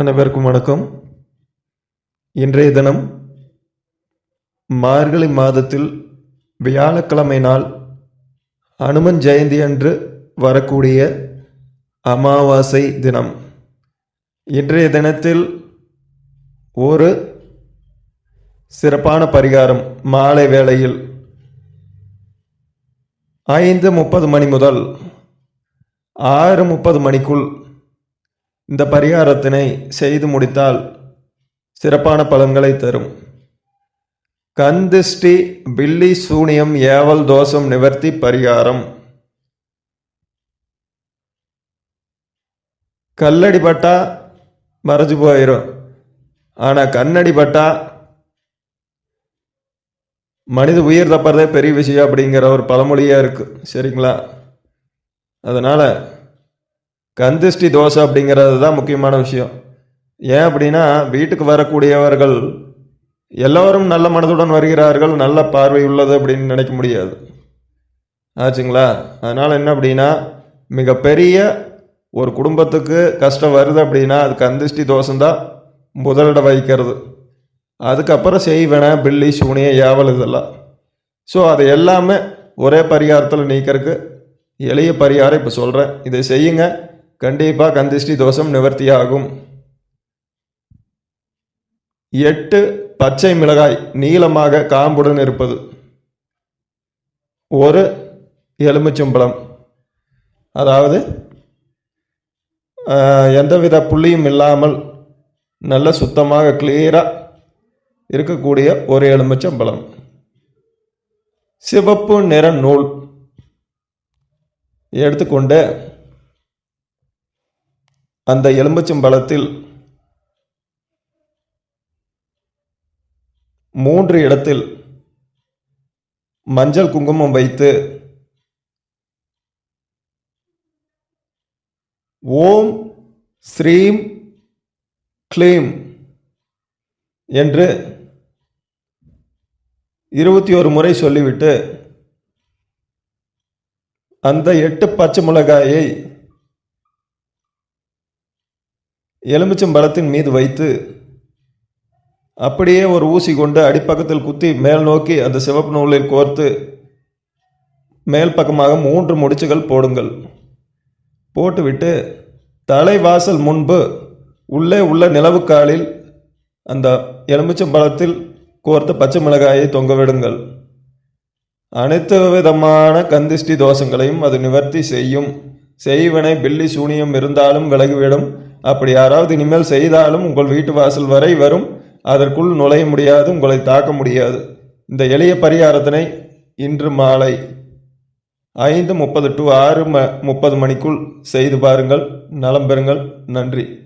அனைவருக்கும் வணக்கம். இன்றைய தினம் மார்கழி மாதத்தில் வியாழக்கிழமை நாள் அனுமன் ஜெயந்தி அன்று வரக்கூடிய அமாவாசை தினம். இன்றைய தினத்தில் ஒரு சிறப்பான பரிகாரம் மாலை வேளையில் ஐந்து முப்பது மணி முதல் ஆறு முப்பது மணிக்குள் இந்த பரிகாரத்தினை செய்து முடித்தால் சிறப்பான பலன்களை தரும். கந்திஷ்டி பில்லி சூனியம் ஏவல் தோஷம் நிவர்த்தி பரிகாரம். கல்லடி பட்டா மறைஞ்சு போயிடும் ஆனால் கண்ணடி பட்டா மனித உயிர் தப்புறதே பெரிய விஷயம் அப்படிங்கிற ஒரு பழமொழியாக இருக்குது சரிங்களா? அதனால் கந்திஷ்டி தோசை அப்படிங்கிறது தான் முக்கியமான விஷயம். ஏன் அப்படின்னா வீட்டுக்கு வரக்கூடியவர்கள் எல்லோரும் நல்ல மனதுடன் வருகிறார்கள் நல்ல பார்வை உள்ளது அப்படின்னு நினைக்க முடியாது. ஆச்சுங்களா? அதனால் என்ன அப்படின்னா மிகப்பெரிய ஒரு குடும்பத்துக்கு கஷ்டம் வருது அப்படின்னா அது கந்திஷ்டி தோஷம்தான் முதலிட வகிக்கிறது. அதுக்கப்புறம் செய்வன பில்லி சூனிய ஏவல் இதெல்லாம். ஸோ அதை எல்லாமே ஒரே பரிகாரத்தில் நீக்கிறதுக்கு எளிய பரிகாரம் இப்போ சொல்கிறேன் இதை செய்யுங்க. கண்டிப்பாக கந்திஷ்டி தோஷம் நிவர்த்தியாகும். எட்டு பச்சை மிளகாய் நீளமாக காம்புடன் இருப்பது. ஒரு எலுமிச்சம்பழம். அதாவது எந்தவித புள்ளியும் இல்லாமல் நல்ல சுத்தமாக கிளியராக இருக்கக்கூடிய ஒரு எலுமிச்சம்பழம். சிவப்பு நிற நூல். எடுத்துக்கொண்டு அந்த எலும்பச்சம்பழத்தில் மூன்று இடத்தில் மஞ்சள் குங்குமம் வைத்து ஓம் ஸ்ரீம் க்ளீம் என்று இருபத்தி ஒரு முறை சொல்லிவிட்டு அந்த எட்டு பச்சை மிளகாயை எலுமிச்சம்பழத்தின் மீது வைத்து அப்படியே ஒரு ஊசி கொண்டு அடிப்பக்கத்தில் குத்தி மேல் நோக்கி அந்த சிவப்பு நூலில் கோர்த்து மேல் பக்கமாக மூன்று முடிச்சுகள் போடுங்கள். போட்டுவிட்டு தலைவாசல் முன்பு உள்ளே உள்ள நிலவுக்காலில் அந்த எலுமிச்சம்பழத்தில் கோர்த்த பச்சை மிளகாயை தொங்கவிடுங்கள் அனைத்து விதமான கந்திஷ்டி தோஷங்களையும் அது நிவர்த்தி செய்யும். செய்வனை பில்லி சூனியம் இருந்தாலும் விலகிவிடும். அப்படி யாராவது இனிமேல் செய்தாலும் உங்கள் வீட்டு வாசல் வரை வரும். அதற்குள் நுழைய முடியாது உங்களை தாக்க முடியாது. இந்த எளிய பரிகாரத்தினை இன்று மாலை ஐந்து முப்பது டு ஆறு ம முப்பது மணிக்குள் செய்து பாருங்கள். நலம் பெறுங்கள். நன்றி.